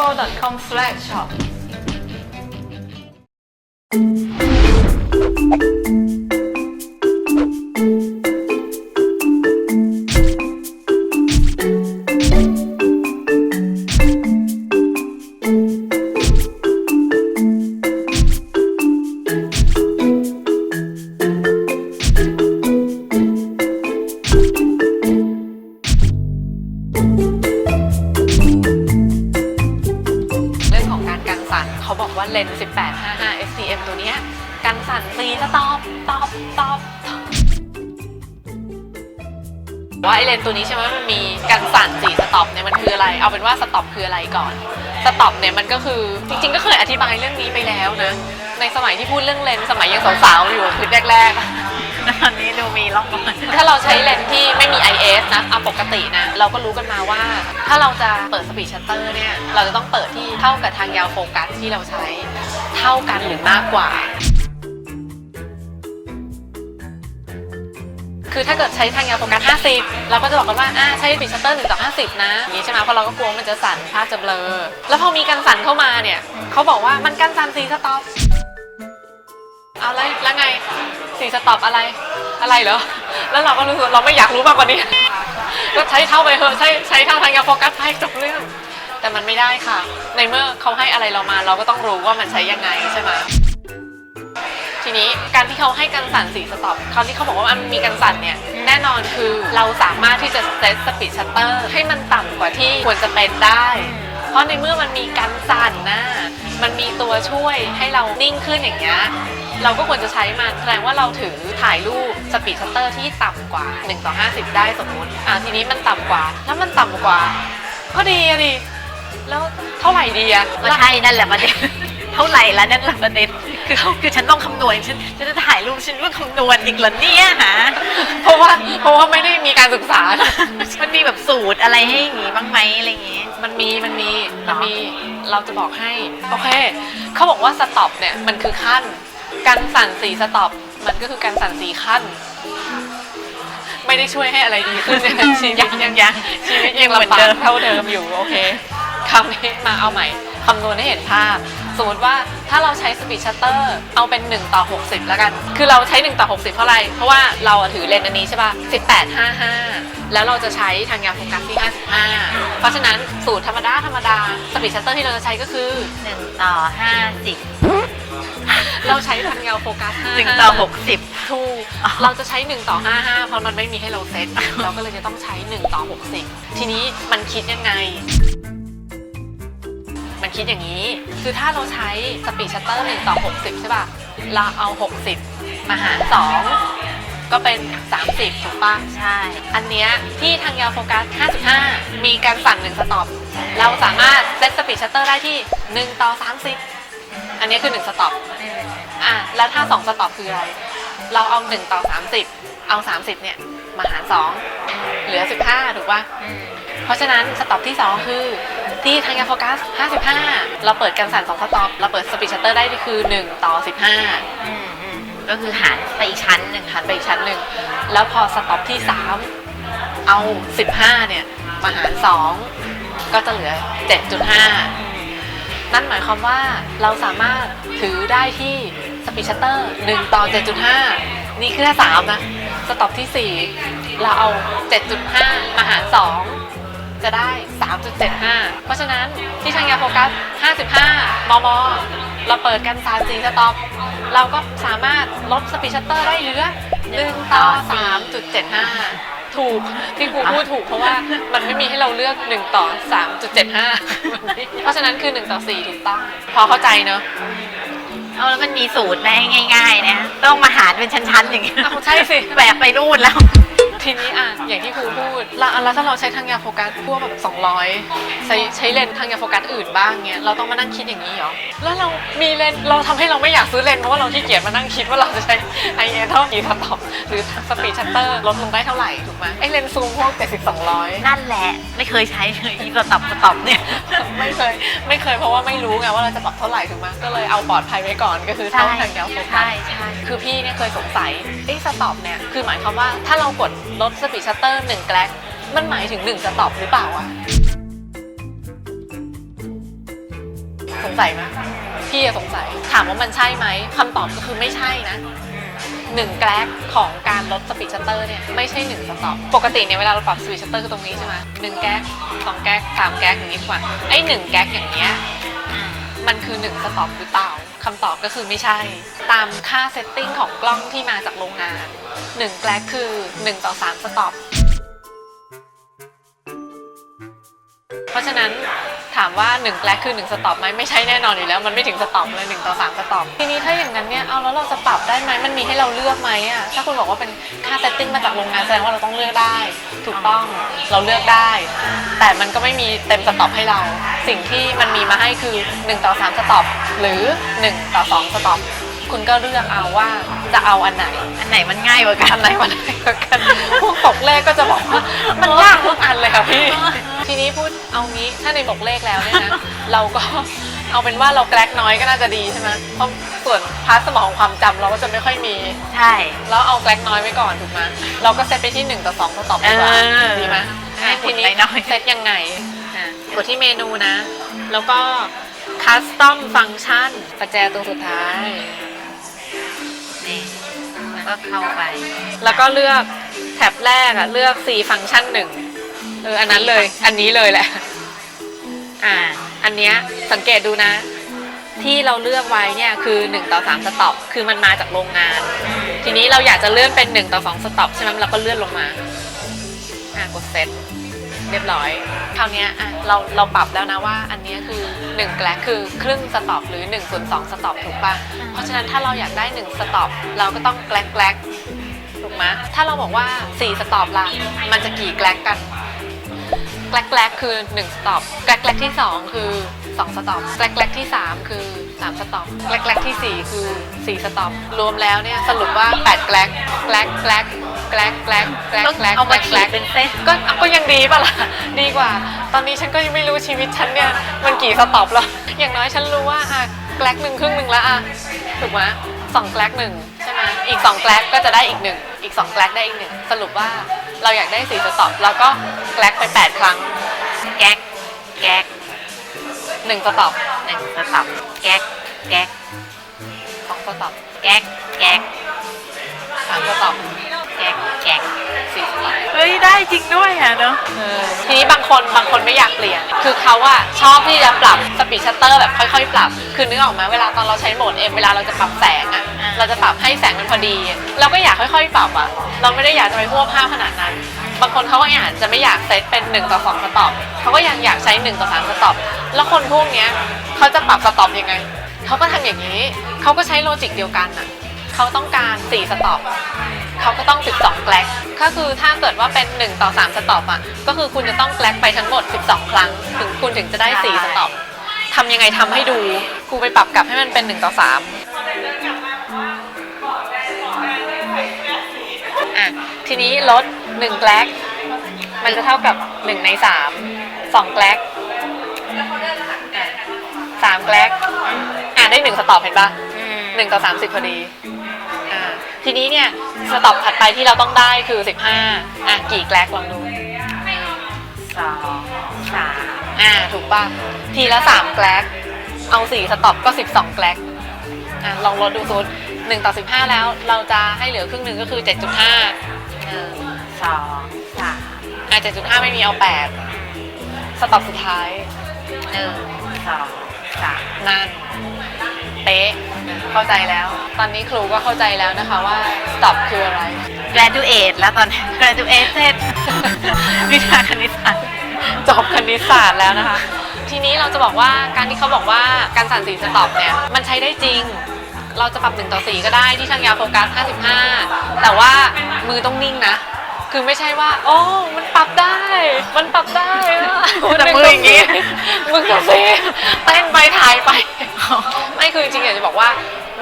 google.com slash shop. เลนส์ตัวนี้ใช่ไหมมันมีกันสั่นสีสต็อปเนี่ยมันคืออะไร เอาเป็นว่าสต็อปคืออะไรก่อน สต็อปเนี่ยมันก็คือจริงๆ ก็เคยอธิบายเรื่องนี้ไปแล้วนะ ในสมัยที่พูดเรื่องเลนส์สมัยยังสาวๆอยู่คือแรกๆตอนนี้ดูมีร่องรอยถ้าเราใช้เลนส์ที่ไม่มี IS นะเอาปกตินะ เราก็รู้กันมาว่า ถ้าเราจะเปิดสปีดชัตเตอร์เนี่ยเราจะต้องเปิดที่เท่ากับทางยาวโฟกัสที่เราใช้ เท่ากันหรือมากกว่า คือถ้าเกิดใช้ทางยาวโฟกัส 50 เราก็จะบอกกันว่าอ่าใช้ปีดชัตเตอร์1ต่อ50 นะอย่างนี้ใช่ไหมเพราะเราก็กลัวมันจะสั่นภาพจะเบลอ แล้วพอมีการสั่นเข้ามาเนี่ยเขาบอกว่ามันกันสั่นสีสต็อปเอาเลยแล้วไงสีสต็อปอะไรอะไรเหรอ แล้วเราก็รู้สึกเราไม่อยากรู้มากกว่านี้ ก็ใช้เท่าไปเถอะใช้ใช้เท่าทางยาโฟกัสไปจบเรื่อง แต่มันไม่ได้ค่ะ ในเมื่อเขาให้อะไรเรามาเราก็ต้องรู้ว่ามันใช้ยังไงใช่ไหม ทีนี้การที่เขาให้กันสั่นสีสต็อปเขาที่เขาบอกว่ามันมีกันสั่นเนี่ย แน่นอนคือเราสามารถที่จะเซตสปีดชัตเตอร์ให้มันต่ำกว่าที่ควรจะเป็นได้ เพราะในเมื่อมันมีกันสั่นนะมันมีตัวช่วยให้เรานิ่งขึ้นอย่างเงี้ยเราก็ควรจะใช้มันแสดงว่าเราถือถ่ายรูปสปีดชัตเตอร์ที่ต่ำกว่า1ต่อ50 ได้สมมุติอ่าทีนี้มันต่ำกว่า แล้วมันต่ำกว่า ก็ดีอะดิแล้วเท่าไหร่ดีอะก็ใช่นั่นแหละประเด็นเท่าไหร่แล้วนั่นแหละประเด็น คือคือฉันต้องคำนวณฉันฉันจะถ่ายรูปฉันต้องคำนวณอีกเหรอเนี่ยฮะเพราะว่าเพราะว่าไม่ได้มีการศึกษา มันมีแบบสูตรอะไรให้อย่างงี้บ้างไหมอะไรอย่างงี้ มันมีมันมีมันมีเราจะบอกให้โอเคเขาบอกว่าสต็อปเนี่ยมันคือขั้น การสั่นสีสต็อปมันก็คือการสั่นสีขั้น ไม่ได้ช่วยให้อะไรดีขึ้นเนี่ยชีวิตยังยังชีวิตยังลำบากเท่าเดิมอยู่โอเคคราวนี้มาเอาใหม่คำนวณให้เห็นภาพ สมมติว่าถ้าเราใช้สปีดชัตเตอร์เอาเป็น 1 ต่อ 60 แล้วกัน คือเราใช้ 1 ต่อ 60 เพราะอะไร เพราะว่าเราอะถือเลนส์อันนี้ใช่ป่ะ 18 55 แล้วเราจะใช้ทางยาวโฟกัสที่ 55 เพราะฉะนั้นสูตรธรรมดา ธรรมดาสปีดชัตเตอร์ที่เราจะใช้ก็คือหนึ่งต่อห้าสิบเราใช้ทางยาวโฟกัส55หนึ่งต่อหกสิบถูกอ๋อเราจะใช้ 1 ต่อ 55 เพราะมันไม่มีให้เราเซตเราก็เลยจะต้องใช้ 1 ต่อ 60 ทีนี้มันคิดยังไง มันคิดอย่างนี้ คือถ้าเราใช้สปีดชัตเตอร์1ต่อ 60 ใช่ป่ะ เราเอา 60 มาหาร 2 ก็เป็น 30 ถูกป่ะ ใช่ อันเนี้ยที่ทางยาวโฟกัส 55 มีการสั่น1สต็อป เราสามารถเซตสปีดชัตเตอร์ได้ที่ 1 ต่อ 30 อันนี้คือ 1 สต็อป อะ แล้วถ้า 2 สต็อปคืออะไร เราเอา 1 ต่อ 30 เอา 30 เนี่ย มาหาร 2 เหลือ 15 ถูกป่ะ เพราะฉะนั้นสต็อปที่ 2 คือ ที่ทางยาโฟกัส 55 เราเปิดกันสั่น2สต็อป เราเปิดสปีดชัตเตอร์ได้คือ 1 ต่อ 15 อืมอืมก็คือหารไปอีกชั้นหนึ่งหันไปอีกชั้นหนึ่ง แล้วพอสต็อปที่ 3 เอา 15 เนี่ย มาหาร 2 ก็จะเหลือ 7.5 นั่นหมายความว่าเราสามารถถือได้ที่สปีดชัตเตอร์ 1 ต่อ 7.5 นี่คือแค่3นะ สต็อปที่ 4 เราเอา 7.5 มาหาร 2 จะได้ 3.75 เพราะฉะนั้นที่ทางยาโฟกัส 55 มม เราเปิดกัน3 4สต็อป เราก็สามารถลดสปีดชัตเตอร์ได้เหลือ1ต่อ 3.75 ถูกที่ครูพูดถูกเพราะว่ามันไม่มีให้เราเลือก 1 ต่อ 3.75 เพราะฉะนั้นคือ 1 ต่อ 4 ถูกต้อง พอเข้าใจเนอะเอาแล้วมันมีสูตรไหมง่าย ๆ นะ ต้องมาหารเป็นชั้น ๆ อย่างเงี้ยอ้าวใช่สิ แบบไปรูดแล้ว ทีนี้อะอย่างที่ครูพูดแล้วแล้วถ้าเราใช้ทางยาโฟกัสพวกแบบ200 ใช้ใช้เลนส์ทางยาโฟกัสอื่นบ้างเงี้ยเราต้องมานั่งคิดอย่างนี้เหรอแล้วเรามีเลนส์เราทำให้เราไม่อยากซื้อเลนส์เพราะว่าเราขี้เกียจมานั่งคิดว่าเราจะใช้ไอเอเท่ากี่สต็อปหรือสปีดชัตเตอร์ลดลงได้เท่าไหร่ถูกไหมไอเลนส์ซูมพวก70 200 นั่นแหละ ไม่เคยใช้เลยอีสต็อปสต็อปเนี่ย ไม่เคยไม่เคยเพราะว่าไม่รู้ไงว่าเราจะปรับเท่าไหร่ถูกไหมก็เลยเอาปลอดภัยไว้ก่อนก็คือเท่าทางยาวโฟกัใช่สใช่ คือพี่เนี่ยเคยสงสัยไอ้สต็อปเนี่ยคือหมายความว่าถ้าเรากดลดสปีดชัตเตอร์หนึ่งแกลกมันหมายถึงหนึ่งสต็อปหรือเปล่าอะสงสัยไหมพี่สงสัย ถามว่ามันใช่ไหมคำตอบก็คือไม่ใช่นะหนึ่งแกลกของการลดสปีดชัตเตอร์เนี่ยไม่ใช่หนึ่งสต็อปปกติเนี่ยเวลาเราปรับสปีดชัตเตอร์คือตรงนี้ใช่ไหมหนึ่งแก๊กสองแก๊กสามแก๊กอย่างนี้กว่าไอ้หนึ่งแก๊กอย่างเงี้ยมันคือ1สต็อปหรือเปล่าคำตอบก็คือไม่ใช่ ตามค่าเซตติ้งของกล้องที่มาจากโรงงาน 1 แกลกคือ 1 ต่อ 3 สต็อป เพราะฉะนั้นถามว่า 1 แกลกคือ 1 สต็อปไหมไม่ใช่แน่นอนอยู่แล้ว มันไม่ถึงสต็อปเลย1ต่อ 3 สต็อป ทีนี้ถ้าอย่างนั้นเนี่ย เอาแล้วเราจะปรับได้ไหมมันมีให้เราเลือกไหมอะถ้าคุณบอกว่าเป็นค่าเซตติ้งมาจากโรงงานแสดงว่าเราต้องเลือกได้ ถูกต้องเราเลือกได้ แต่มันก็ไม่มีเต็มสต็อปให้เรา สิ่งที่มันมีมาให้คือ 1 ต่อ 3 สต็อปหรือ 1 ต่อ 2 สต็อป คุณก็เลือกเอาว่าจะเอาอันไหน อันไหนมันง่ายกว่ากันอันไหนมันง่ายกว่ากันพวกตกเลขก็จะบอกว่ามันยากทุกอันเลยค่ะพี่ ทีนี้พูดเอางี้ถ้าในบกเลขแล้วเนี่ยนะเราก็เอาเป็นว่าเราแกลกน้อยก็น่าจะดีใช่ไหมเพราะส่วนพาร์ทสมองของความจำเราก็จะไม่ค่อยมี ใช่ แล้วเอาแกลกน้อยไว้ก่อนถูกไหมเราก็เซตไปที่1ต่อ2ก็ตอบดีกว่าเออดีไหมอะให้ทีนี้น้อยๆ เซตยังไงอะกดที่เมนูนะ แล้วก็ custom function ประแจตัวสุดท้ายนี่แล้ว ก็เข้าไป แล้วก็เลือกแท็บแรกอะเลือก C ฟังก์ชันหนึ่งเอออันนั้นเลย อันนี้เลยแหละ อ่า อันเนี้ยสังเกตดูนะ ที่เราเลือกไว้เนี่ยคือ1ต่อ3สต็อปคือมันมาจากโรงงาน ทีนี้เราอยากจะเลื่อนเป็น1ต่อ2สต็อปใช่ไหมเราก็เลื่อนลงมา อ่ากดเซต เรียบร้อย คราวนี้อะเราเราปรับแล้วนะว่าอันนี้คือ1แกลคือครึ่งสต็อปหรือ1ส่วน2สต็อปถูกปะเพราะฉะนั้นถ้าเราอยากได้1สต็อปเราก็ต้องแกลแกลถูกไหมถ้าเราบอกว่า 4 สต็อปล่ะมันจะกี่แกลกกันแกลกแกลกคือ1สต็อปแกลกแกลกที่ 2 คือ 2 สต็อปแกลกแกลกที่ 3 คือ 3 สต็อปแกลกแกลกที่ 4 คือ 4 สต็อปรวมแล้วเนี่ยสรุปว่า 8 แกลกแกลกแกลกแกลกแกลกแกลกต้องแกลกเอามาแกขีลดกเป็นเส้นก็ก็ยังดีป่ะล่ะ ดีกว่า ตอนนี้ฉันก็ยังไม่รู้ชีวิตฉันเนี่ย มันกี่สต็อปแล้ว อย่างน้อยฉันรู้ว่าอะแกลกหนึ่งครึ่งหนึ่งแล้วอะถูกไหมสองแกลกหนึ่งใช่ไหมอีกสองแกลกก็จะได้อีกหนึ่งอีกสองแกลกได้อีกหนึ่งสรุปว่าเราอยากได้สี่สต็อปแล้วก็แกลกไปแปดครั้งแก๊กแก๊กหนึ่งสต็อป หนึ่งสต็อปแก๊กแก๊กสองสต็อปแก๊กแก๊กสามสต็อปแก๊กแก๊กสี่สต็อปเฮ้ยได้จริงด้วยอะเนาะทีนี้บางคนบางคนไม่อยากเปลี่ยน คือเขาอะชอบที่จะปรับสปีดชัตเตอร์แบบค่อยๆ ปรับ คือนึกออกไหมเวลาตอนเราใช้โหมด M เวลาเราจะปรับแสงอะอ่าเราจะปรับให้แสงมันพอดี เราก็อยากค่อยๆ ปรับอะเราไม่ได้อยากจะไปพวกภาพขนาดนั้น บางคนเขาก็อาจจะไม่อยากเซตเป็น1ต่อ2สต็อปเขาก็ยังอยากใช้1ต่อ3สต็อป แล้วคนพวกเนี้ยเขาจะปรับสต็อปยังไง เขาก็ทำอย่างนี้ เขาก็ใช้โลจิกเดียวกันอะเขาต้องการ4สต็อปเขาก็ต้อง 12แกลกก็คือถ้าเกิดว่าเป็น 1 ต่อ 3 สต็อปอะ ก็คือคุณจะต้องแกลกไปทั้งหมด 12 ครั้ง ถึงคุณถึงจะได้ 4 สต็อปทำยังไงทำให้ดู กูไปปรับกลับให้มันเป็น 1 ต่อ 3 อะ ทีนี้ลด1แกลกมันจะเท่ากับ 1 ใน 3 2แกลก อะ3แกลกอะได้1สต็อปเห็นปะหนึ่งต่อสามสิบพอดีอ่าทีนี้เนี่ยสต็อปถัดไปที่เราต้องได้คือสิบห้าอะกี่แกลกลองดูสองสามอ่าถูกป่ะทีละสามแกลกเอาสี่สต็อปก็สิบสองแกลกอะลองลดดูซูดหนึ่งต่อสิบห้าแล้วเราจะให้เหลือครึ่งหนึ่งก็คือเจ็ดจุดห้าสองสามอะเจ็ดจุดห้าไม่มีเอาแปดสต็อปสุดท้าย หนึ่งสองสามนั่นเป๊ะเข้าใจแล้ว ตอนนี้ครูก็เข้าใจแล้วนะคะว่าสต็อปคืออะไร graduate แล้วตอนนี้ graduated วิชาคณิตศาสตร์จบคณิตศาสตร์แล้วนะคะ ทีนี้เราจะบอกว่าการที่เขาบอกว่าการสั่นสีสต็อปเนี่ยมันใช้ได้จริง เราจะปรับ1ต่อ4ก็ได้ที่ช่างยาโฟกัส 55 แต่ว่ามือต้องนิ่งนะ คือไม่ใช่ว่า โอ้ มันปรับได้ มันปรับได้อะ แต่มืออย่างงี้ มึงต่อสี่เต้นไปถ่ายไป ไม่คือจริงๆอยากจะบอกว่า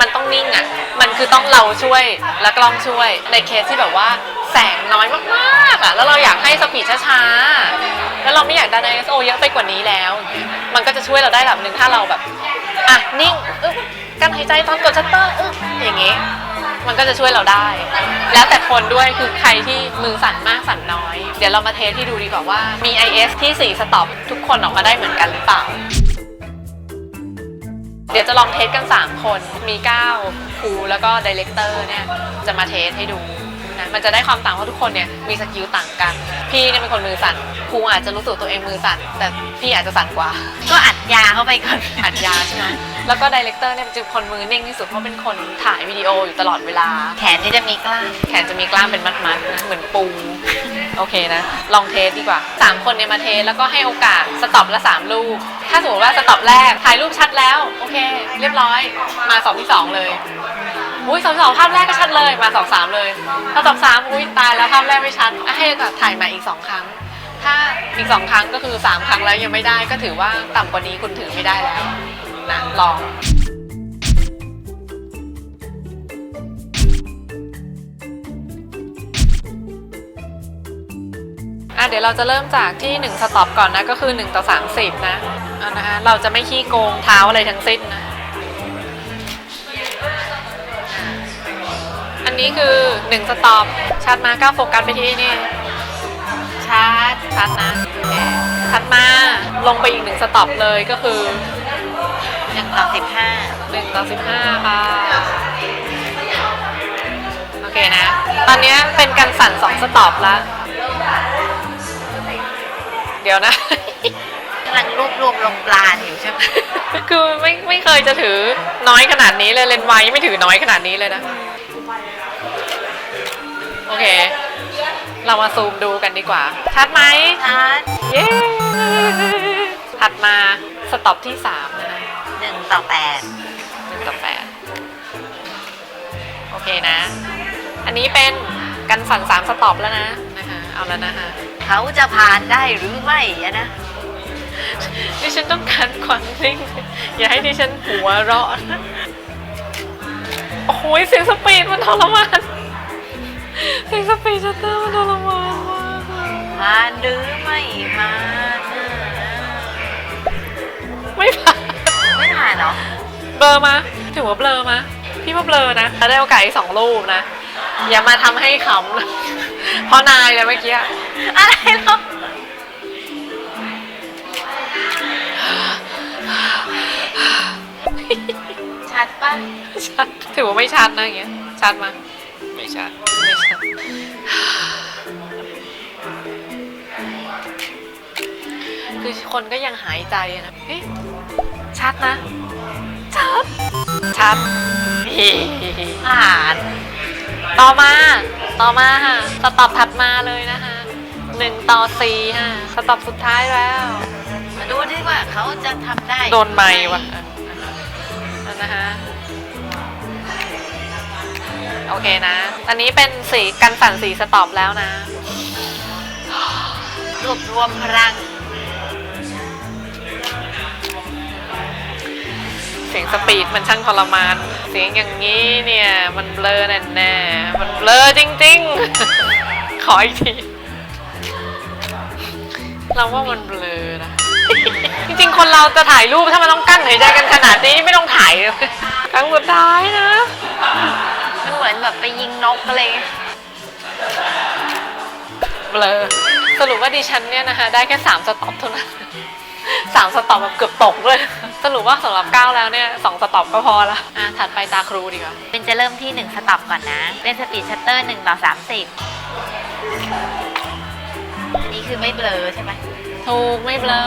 มันต้องนิ่งอะ มันคือต้องเราช่วยและกล้องช่วย ในเคสที่แบบว่าแสงน้อยมากๆอะ แล้วเราอยากให้สปีดช้าๆ แล้วเราไม่อยากดัน ISO เยอะไปกว่านี้แล้ว มันก็จะช่วยเราได้ระดับหนึ่งถ้าเราแบบ อะ นิ่ง อึ๊บการหายใจตอนกดชัตเตอร์อึ๊บอย่างงี้ มันก็จะช่วยเราได้ แล้วแต่คนด้วยคือใครที่มือสั่นมากสั่นน้อย เดี๋ยวเรามาเทสที่ดูดีกว่าว่ามี IS ที่ 4 สต็อปทุกคนออกมาได้เหมือนกันหรือเปล่า เดี๋ยวจะลองเทสกัน 3 คนมี 9 ครูแล้วก็ดีเลกเตอร์เนี่ยจะมาเทสให้ดูนะมันจะได้ความต่างว่าทุกคนเนี่ยมีสกิลต่างกัน พี่เนี่ยเป็นคนมือสั่นครูอาจจะรู้สึกตัวเองมือสั่นแต่พี่อาจจะสั่นกว่า ก็อัดยาเข้าไปก่อนอัดยาใช่ไหม แล้วก็ดีเลกเตอร์เนี่ยจะเป็นคนมือนิ่งที่สุดเพราะเป็นคนถ่ายวิดีโออยู่ตลอดเวลา แขนนี่จะมีกล้าม แขนจะมีกล้ามเป็นมัดๆนะเหมือนปูโอเคนะ ลองเทสดีกว่า 3 คนเนี่ยมาเทสแล้วก็ให้โอกาสสต็อปละ 3 ลูก ถ้าสมมติว่าสต็อปแรกถ่ายรูปชัดแล้ว โอเค เรียบร้อย มาสองที่ 2 เลยอุ้ยสองสองภาพแรกก็ชัดเลยมาสองสามเลยถ้าสองสามอุ้ยตายแล้วภาพแรกไม่ชัดอะให้แบบถ่ายใหม่อีก2ครั้ง ถ้าอีก2ครั้งก็คือ3ครั้งแล้วยังไม่ได้ก็ถือว่าต่ำกว่านี้คุณถือไม่ได้แล้ว นะลอง อะเดี๋ยวเราจะเริ่มจากที่ 1 สต็อปก่อนนะ ก็คือ 1 ต่อ 30 นะเอานะคะเราจะไม่ขี้โกงเท้าอะไรทั้งสิ้นนะ อันนี้คือ 1 สต็อปชัดมาก้าโฟกัสไปที่นี่ชัดชัดนะชัดมาลงไปอีก1สต็อปเลยก็คือ นึ่งต่อสิบห้า1ต่อ15ค่ะ โอเคนะ ตอนนี้เป็นการสั่น2สต็อปแล้วเดี๋ยวนะ กำลังรวบรวมลงปลานอยู่ใช่ไหมคือไม่ไม่เคยจะถือน้อยขนาดนี้เลยเลนส์ไวไม่ถือน้อยขนาดนี้เลยนะ โอเค เรามาซูมดูกันดีกว่า ชัดไหม ชัด เย้ ถัดมาสต็อปที่ 3 นะคะห นึ่งต่อแปดหนึ่งต่อแปดโอเคนะ อันนี้เป็นกันสั่นสามสต็อปแล้วนะนะคะเอาแล้วนะคะเขาจะผ่านได้หรือไม่อะนะดิฉันต้องการความนิ่ง อย่าให้ดิฉันหัวเราะนะโอ้โหเสียงสปีดมันทรมานเสียงสปีดชัตเตอร์มันทรมานมากอะผ่านหรือไม่ผ่านไม่ผ่าน ไม่ผ่านเหรอเบลอมาถือว่าเบลอมาพี่ว่าเบลอนะได้โอกาสอีกสองรูปนะ อย่ามาทำให้ขำนะเพราะนายเลยเมื่อกี้อะไรเหรอชัดปะชัดถือว่าไม่ชัดนะอย่างเงี้ยชัดมาไม่ชัดไม่ชัดคือคนก็ยังหายใจอะนะเฮ้ย ชัดนะ ชัด ชัดผ่านต่อมา ต่อมาค่ะ สต็อปถัดมาเลยนะคะหนึ่งต่อสี่ค่ะ สต็อปสุดท้ายแล้ว มาดูดิว่าเขาจะทำได้โดนไม้ว่ะนั่นนะคะโอเคนะ อันนี้เป็นสีกันสั่นสีสต็อปแล้วนะ รวบรวมพลัง สียงสปีดมันช่างทรมาน เสียงอย่างนี้เนี่ย มันเบลอแน่แน่ๆมันเบลอจริง ๆ ขออีกที เราว่ามันเบลอนะ จริง ๆ คนเราจะถ่ายรูปถ้ามันต้องกั้นหายใจกันขนาดนี้ไม่ต้องถ่ายเลยครั้งสุดท้ายนะ มันเหมือนแบบไปยิงนกอะไรเงี้ยเบลอสรุปว่าดิฉันเนี่ยนะคะได้แค่สามสต็อปเท่านั้น สามสต็อปแบบเกือบตกเลยสรุปว่าสำหรับก้าวแล้วเนี่ยสองสต็อปก็พอละอะถัดไปตาครูดีกว่าเป็นจะเริ่มที่ 1 สต็อปก่อนนะ เป็นสปีดชัตเตอร์1ต่อ30 นี่คือไม่เบลอใช่ไหมถูกไม่เบลอ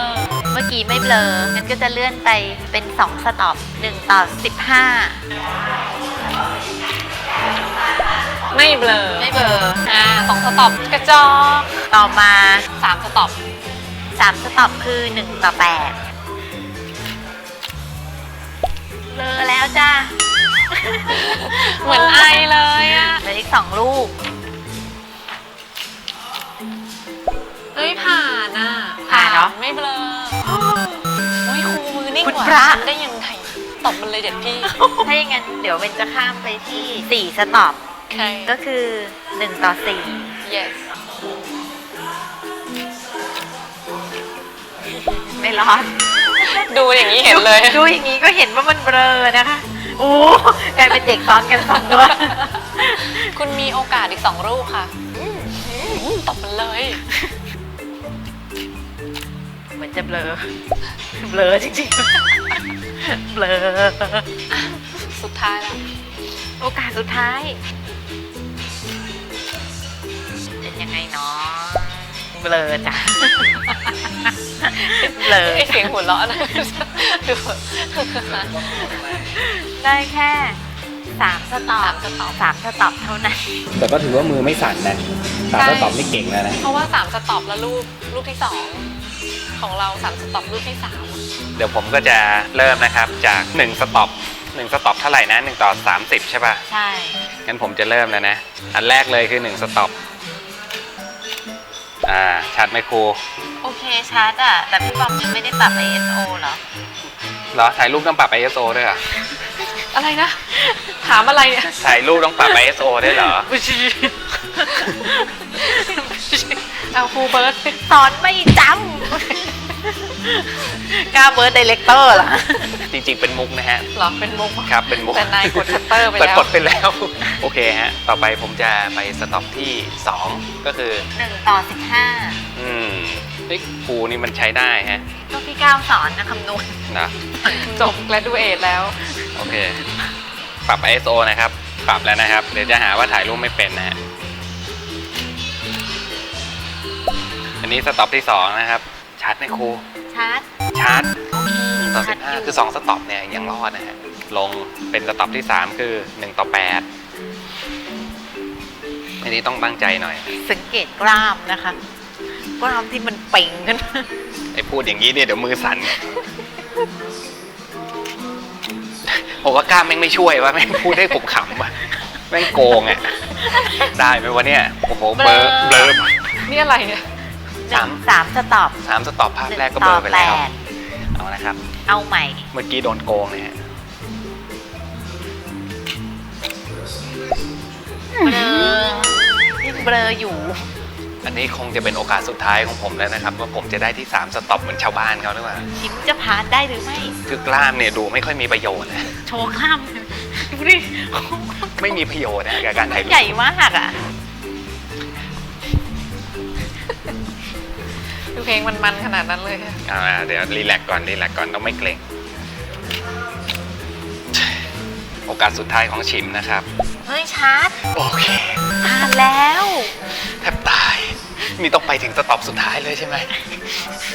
เมื่อกี้ไม่เบลองั้นก็จะเลื่อนไปเป็น 2 สต็อป1ต่อไม่เบลอ15ไม่เบลอ อ่าสองสต็อปกระจอก ต่อมาสามสต็อป 3สต็อปคือ1ต่อ8เบลอแล้วจ้าเหมือนไอเลยอะเหลืออีก2ลูก เฮ้ยผ่านอะผ่านเหรอไม่เบลอโอ้ยครูมือนิ่งคุณกว่าพระ ฉันได้ยังไงตบมันเลยเด็ดพี่ถ้าอย่างนั้นเดี๋ยวเบนจะข้ามไปที่4สต็อป โอเค ก็คือ 1 ต่อ yes 4 ไม่รอด ดูอย่างนี้เห็นเลย ดูอย่างนี้ก็เห็นว่ามันเบลอนะคะโอ้กลายเป็นเด็กซ้อนกันสองตัวคุณมีโอกาสอีกสองรูปค่ะอืมอืมตบมันเลย เหมือนจะเบลอ เบลอจริงๆ เบลอ สุดท้ายแล้ว โอกาสสุดท้าย เป็นยังไงเนาะ เบลอจ้ะเบลอไอเสียงหัวเราะนะดูได้แค่สามสต็อปสามสต็อปสามสต็อปเท่านั้น แต่ก็ถือว่ามือไม่สั่นนะสามใช่ก็ตอบนี่เก่งแล้วนะ เพราะว่าสามสต็อปแล้วรูปรูปที่สองของเราสามสต็อปรูปที่สามเดี๋ยวผมก็จะเริ่มนะครับจาก1สต็อป1สต็อปเท่าไหร่นะ1ต่อ30ใช่ป่ะ ใช่ งั้นผมจะเริ่มแล้วนะ อันแรกเลยคือ1สต็อป อ่าชัดไหมครูโอเคชัดอะแต่พี่บอมยังไม่ได้ปรับ ISO เหรอ เหรอถ่ายรูปต้องปรับ ISO ด้วยเหรออะไรนะ ถามอะไรเนี่ยถ่ายรูปต้องปรับ ISO ด้วยเหรอเอาครูเบิร์ตสอนไม่จำกล้าเบิร์ดดีเลกเตอร์เหรอ จริง ๆ เป็นมุกนะฮะเหรอเป็นมุกครับเป็นมุก แต่นายกดชัตเตอร์ไปแต่แล้วกดไปแล้ว โอเคฮะ ต่อไปผมจะไปสต็อปที่ 2 ก็คือหนึ่งต่อสิบห้าอืมเฮ้ยครูนี่มันใช้ได้ฮะก็พี่ก้าวสอนนะคำนวณนะจบแกรดูเอทแล้ว โอเค ปรับ ISO นะครับ ปรับแล้วนะครับ เดี๋ยวจะหาว่าถ่ายรูปไม่เป็นนะฮะอันนี้สต็อปที่ 2 นะครับ ชัดไหมครู ชัด ชัดต่อ ชัดอยู่15 คือ 2 สต็อปเนี่ยยังรอดนะฮะ ลงเป็นสต็อปที่ 3 คือ 1 ต่อ 8 อันนี้ต้องตั้งใจหน่อย สังเกตกล้ามนะคะกล้ามที่มันเป่งขึ้นมาไอ้พูดอย่างนี้เนี่ยเดี๋ยวมือสั่นผมว่ากล้ามแม่งไม่ช่วยว่าแม่งพูดให้ผมขำว่ะแม่งโกงอะ ได้ไหมวะเนี่ยโอ้โหเบลอเบลอนี่อะไรเนี่ย สาม สามสต็อปสามสต็อปภาพหนึ่งแรกก็ต่เบลออไปแปแล้วดเอานะครับ เอาใหม่ เมื่อกี้โดนโกงนะฮะเบลอยังเบลออยู่ อันนี้คงจะเป็นโอกาสสุดท้ายของผมแล้วนะครับ ว่าผมจะได้ที่ 3 สต็อปเหมือนชาวบ้านเขาหรือเปล่า ชิมจะผ่านได้หรือไม่ คือกล้ามเนี่ยดูไม่ค่อยมีประโยชน์นะโชว์กล้ามดูดิไม่มีประโยชน์นะกับการถ่ายรูป ใหญ่มากอะ ดูเพลงมันๆขนาดนั้นเลยอะอ่าเดี๋ยวรีแลกซ์ก่อนรีแลกซ์ก่อนต้องไม่เกรงโอกาสสุดท้ายของชิมนะครับ เฮ้ยชัดโอเคผ่านแล้ว แทบตายนี่ต้องไปถึงสต็อปสุดท้ายเลยใช่ไหม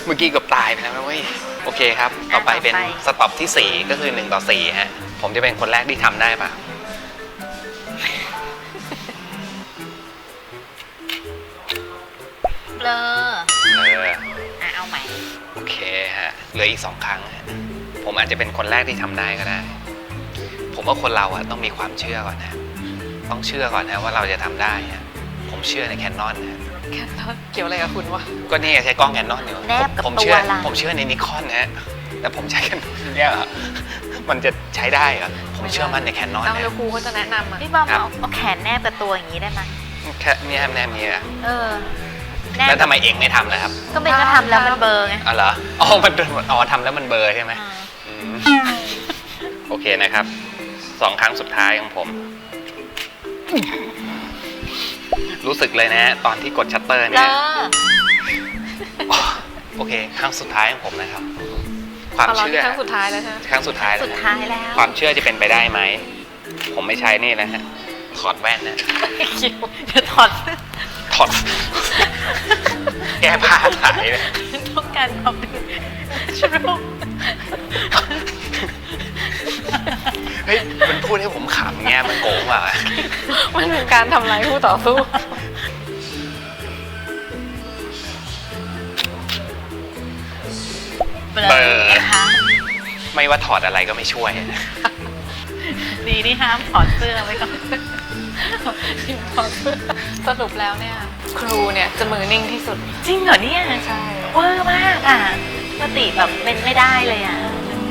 เมื่อกี้เกับตายไปแล้วนะเว้ย โอเคครับ ต่อไปเป็นต่อไป สต็อปที่ 4 ก็คือ 1 ต่อ 4 ฮะ ผมจะเป็นคนแรกที่ทำได้ปะเบ เหลืออีก2ครั้งฮะผมอาจจะเป็นคนแรกที่ทำได้ก็ได้ ผมว่าคนเราอะต้องมีความเชื่อก่อนนะ ต้องเชื่อก่อนนะว่าเราจะทำได้ฮะผมเชื่อในแคนนอนนะแคนนอนเกี่ยวอะไรกับคุณวะ ก็นี่ไงใช้กล้องแคนนอนอยู่แนบกับผมเชื่อตัวล่ะผมเชื่อในนิคอนนะฮะแต่ผมใช้กันเนี่ยเหรอมันจะใช้ได้เหรอ ผมเชื่อมั่นในแคนนอนเอานะเดี๋ยวครูเขาจะแนะนำอะพี่บอมครับเอาเอาแขนแนบกับตัวอย่างนี้ได้ไหมแค่เนี่ยแนมเนี่ยเออ แนบแล้วทำไมเองไม่ทำล่ะครับก็เป็นก็ทำแล้วมันเบลอร์ไงอ๋อเหรออ๋อมันอ๋อทำแล้วมันเบลอร์ใช่ไหมอ่าอืมโอเคนะครับสองครั้งสุดท้ายของผม รู้สึกเลยนะฮะตอนที่กดชัตเตอร์เบลเนี่ยอโอเค ครั้งสุดท้ายของผมนะครับ ความเอาเราเชื่ที่อครั้งสุดท้ายแล้วใช่ไหมครั้งสุดท้ายแล้วสุดนะท้ายแล้วความเชื่อจะเป็นไปได้ไหม ผมไม่ใช้นี่นะฮะถอดแว่นนะ คิวเดี๋ยวถอดเสื้อถอด แก้ผ้าถ่ายเลยต้องการความเป็นชุรุปเฮ้ยมันพูดให้ผมขำเงี้ยมันโกงว่ะมันเป็นการทำลายคู่ต่อสู้ เบลอนะคะไม่ว่าถอดอะไรก็ไม่ช่วย ดีที่ห้ามถอดเสื้อไว้ก่อน สรุปแล้วเนี่ย ครูเนี่ยจะมือนิ่งที่สุด จริงเหรอเนี่ยใช่เวอร์มากอะปกติแบบเป็นไม่ได้เลยอะ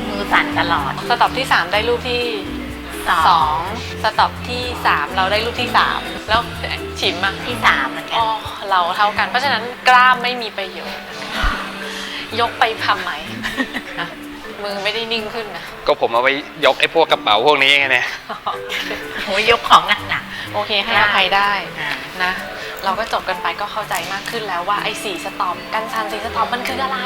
มือสั่นตลอด สต็อปที่ 3 ได้รูปที่สอง2สต็อปที่ 3 เราได้รูปที่ 3 แล้วฉิมอะที่สามเหมือนกัอ๋น อเราเท่ากัน เพราะฉะนั้นกล้ามไม่มีประโยชน์ ยกไปทำไหมนะมือไม่ได้นิ่งขึ้นนะ ก็ผมเอาไว้ยกไอ้พวกกระเป๋าพวกนี้ไงเนี่ยโอ้ยยกของหนักหนัก โโอเคให้อภัยได้อ่านะเราก็จบกันไปก็เข้าใจมากขึ้นแล้วว่าไอ้สีสต็อปกันชันสีสต็อปมันคืออะไร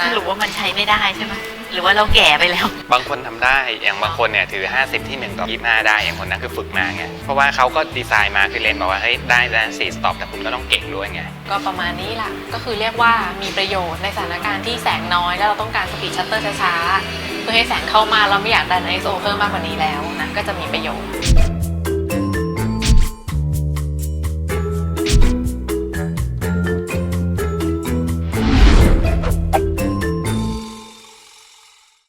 นะสรุปว่ามันใช้ไม่ได้ใช่ไหมหรือว่าเราแก่ไปแล้ว บางคนทำได้อย่างบางคนเนี่ยถือ 50 ที่ 1 ต่อ 25 ได้อย่างคนนั้นคือฝึกมาไงเพราะว่าเขาก็ดีไซน์มาคือเลนบอกว่าเฮ้ยได้ได้สี่สต็อปแต่คุณก็ต้องเก่งด้วยไงก็ประมาณนี้ล่ะก็คือเรียกว่ามีประโยชน์ในสถานการณ์ที่แสงน้อย แล้วเราต้องการสปีดชัตเตอร์ช้าๆเพื่อให้แสงเข้ามาเราไม่อยากดัน ISO เพิ่มมากกว่านี้แล้วนะก็จะมีประโยชน์